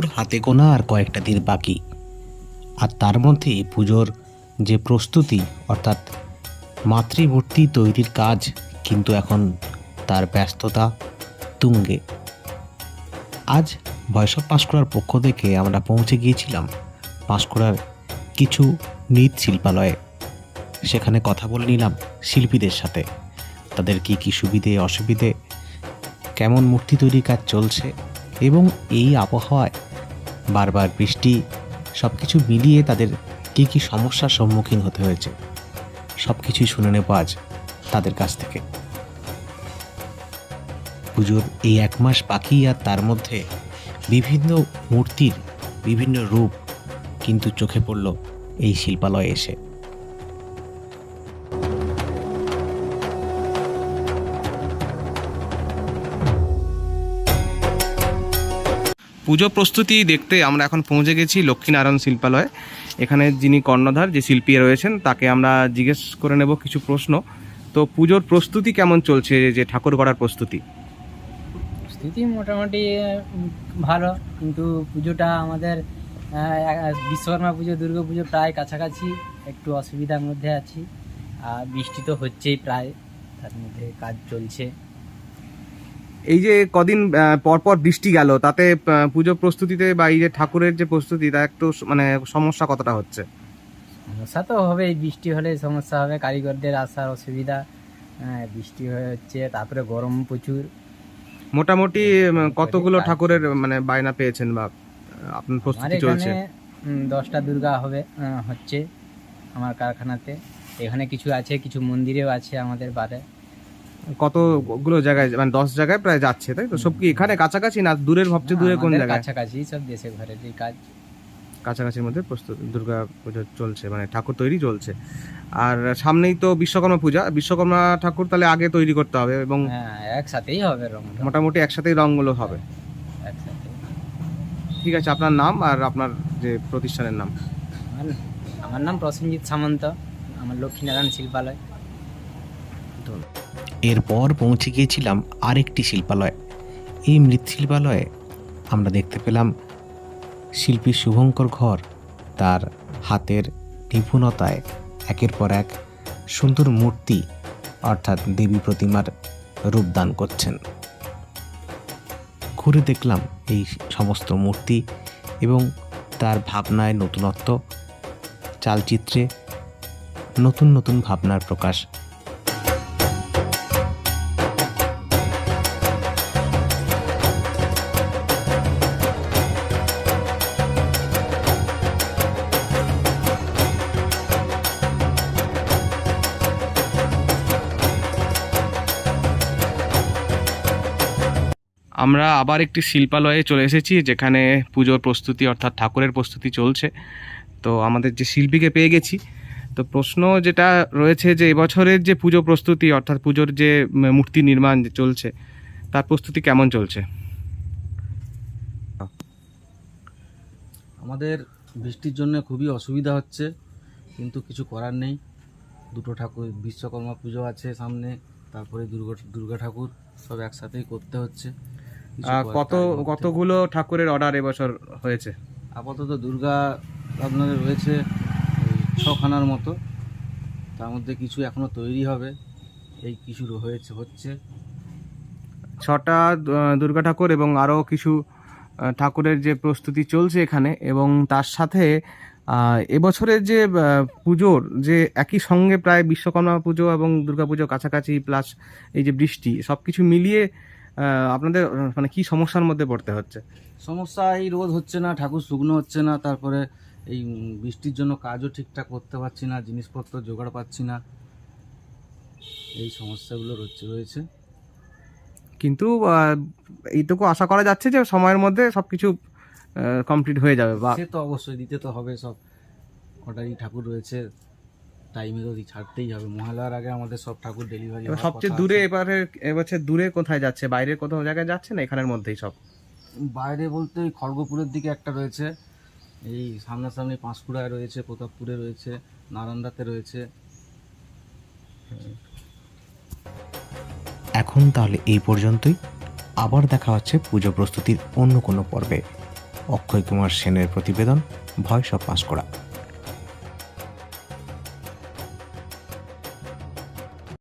পুজোর হাতে গোনা আর কয়েকটা দিন বাকি। আর তার মধ্যে পুজোর যে প্রস্তুতি, অর্থাৎ মাতৃমূর্তি তৈরির কাজ কিন্তু এখন তার ব্যস্ততা তুঙ্গে। আজ অফ পাঁশকুড়ার পক্ষ থেকে আমরা পৌঁছে গিয়েছিলাম পাঁশকুড়ার কিছু মৃৎশিল্পালয়ে সেখানে কথা বলে নিলাম শিল্পীদের সাথে। তাদের কি কি সুবিধে, অসুবিধে, কেমন মূর্তি তৈরির কাজ চলছে এবং এই আবহাওয়ায় বারবার বৃষ্টি সব কিছু মিলিয়ে তাদের কী কী সমস্যার সম্মুখীন হতে হয়েছে সব কিছুই শুনে নেব আজ তাদের কাছ থেকে। পুজোর এই এক মাস বাকি আর তার মধ্যে বিভিন্ন মূর্তির বিভিন্ন রূপ কিন্তু চোখে পড়ল এই শিল্পালয়ে এসে। পুজো প্রস্তুতি দেখতে আমরা এখন পৌঁছে গেছি লক্ষ্মীনারায়ণ শিল্পালয়ে। এখানে যিনি কর্ণধার, যে শিল্পী রয়েছেন, তাকে আমরা জিজ্ঞেস করে নেব কিছু প্রশ্ন। তো পুজোর প্রস্তুতি কেমন চলছে? যে ঠাকুর গড়ার প্রস্তুতি। প্রস্তুতি মোটামুটি ভালো। কিন্তু পুজোটা আমাদের বিশ্বকর্মা পুজো, দুর্গা পুজো প্রায় কাছাকাছি। একটু অসুবিধার মধ্যে আছি। আর বৃষ্টি তো হচ্ছেই প্রায়। তার মধ্যে কাজ চলছে। এই যে কদিন আহ, পর পর বৃষ্টি গেল তাতে পুজো প্রস্তুতিতে বা এই যে ঠাকুরের যে প্রস্তুতি তা একটু মানে সমস্যা কতটা হচ্ছে? সমস্যা তো হবেই বৃষ্টি হলে সমস্যা হবে কারিগরদের আসার অসুবিধা হ্যাঁ, বৃষ্টি হয়ে হচ্ছে তারপরে গরম প্রচুর। মোটামুটি কতগুলো ঠাকুরের মানে বায়না পেয়েছেন বা আপনার প্রস্তুতি চলছে? দশটা দুর্গা হবে হচ্ছে আমার কারখানাতে। এখানে কিছু আছে কিছু মন্দিরেও আছে আমাদের বারে। কতগুলো জায়গায় মানে দশ জায়গায় প্রায় যাচ্ছে তাই তো? সব কি এখানে কাছাকাছি না দূরের ভাবছে দূরে কোন জায়গায়? কাছাকাছি সব দেশে ঘরের এই কাজ। কাছাকাছির মধ্যে প্রস্তুত দুর্গা পুজো চলছে মানে ঠাকুর তৈরি চলছে। আর সামনেই তো বিশ্বকর্মা পূজা বিশ্বকর্মা ঠাকুর তাহলে আগে তৈরি করতে হবে এবং হ্যাঁ একসাথেই হবে রং। মোটামুটি একসাথেই রঙগুলো হবে। ঠিক আছে আপনার নাম আর আপনার যে প্রতিষ্ঠানের নাম? আমার আমার নাম প্রসেনজিৎ সামন্ত আমার লক্ষ্মীনারায়ণ শিল্পালয়। এরপর পৌঁছে গিয়েছিলাম আরেকটি শিল্পালয়। এই মৃৎশিল্পালয়ে আমরা দেখতে পেলাম শিল্পী শুভঙ্কর ঘর তার হাতের নিপুণতায় একের পর এক সুন্দর মূর্তি অর্থাৎ দেবী প্রতিমার রূপদান করছেন। ঘুরে দেখলাম এই সমস্ত মূর্তি এবং তার ভাবনায় নতুনত্ব, চালচিত্রে নতুন নতুন ভাবনার প্রকাশ আমরা আবার একটি শিল্পালয়ে চলে এসেছি, যেখানে পুজোর প্রস্তুতি অর্থাৎ ঠাকুরের প্রস্তুতি চলছে। তো আমাদের যে শিল্পীকে পেয়ে গেছি। তো প্রশ্ন যেটা রয়েছে যে এবছরের যে পুজো প্রস্তুতি অর্থাৎ পুজোর যে মূর্তি নির্মাণ চলছে, তার প্রস্তুতি কেমন চলছে? আমাদের বৃষ্টির জন্য খুবই অসুবিধা হচ্ছে, কিন্তু কিছু করার নেই। দুটো ঠাকুর, বিশ্বকর্মা পুজো আছে সামনে, তারপরে দুর্গা দুর্গা ঠাকুর সব একসাথেই করতে হচ্ছে। কত কতগুলো ঠাকুরের অর্ডার এবছর হয়েছে? আপাতত দুর্গা আপনাদের রয়েছে ছখানার মতো। তার মধ্যে কিছু এখনও তৈরি হবে। এই কিছু হয়েছে হচ্ছে। ছটা দুর্গা ঠাকুর এবং আরও কিছু ঠাকুরের যে প্রস্তুতি চলছে এখানে এবং তার সাথে এবছরের যে পুজোর যে একই সঙ্গে প্রায় বিশ্বকর্মা পুজো এবং দুর্গা পুজো কাছাকাছি প্লাস এই যে বৃষ্টি সব কিছু মিলিয়ে আপনাদের মানে কি সমস্যার মধ্যে পড়তে হচ্ছে? সমস্যা এই রোদ হচ্ছে না ঠাকুর শুকনো হচ্ছে না তারপরে এই বৃষ্টির জন্য কাজও ঠিকঠাক করতে পারছি না জিনিসপত্র জোগাড় পাচ্ছি না। এই সমস্যাগুলো রয়েছে রয়েছে। কিন্তু এইটুকু আশা করা যাচ্ছে যে সময়ের মধ্যে সব কিছু কমপ্লিট হয়ে যাবে বা সে তো অবশ্যই দিতে তো হবে সব। অর্ডারই ঠাকুর রয়েছে টাইমে তো ছাড়তেই হবে। মহালয়ার আগে আমাদের সব ঠাকুর ডেলিভারি সবচেয়ে দূরে এবারে এবছর দূরে কোথায় যাচ্ছে? বাইরের কোথাও জায়গায় যাচ্ছে না এখানের মধ্যেই সব? বাইরে বলতে ওই খড়গপুরের দিকে একটা রয়েছে। এই সামনাসামনি পাঁশকুড়ায় রয়েছে প্রতাপপুরে রয়েছে নারায়ণদাতে রয়েছে। এখন তাহলে এই পর্যন্তই। আবার দেখা হচ্ছে পুজো প্রস্তুতির অন্য কোনো পর্বে। অক্ষয় কুমার সেনের প্রতিবেদন ভয়েস অফ পাঁশকুড়া।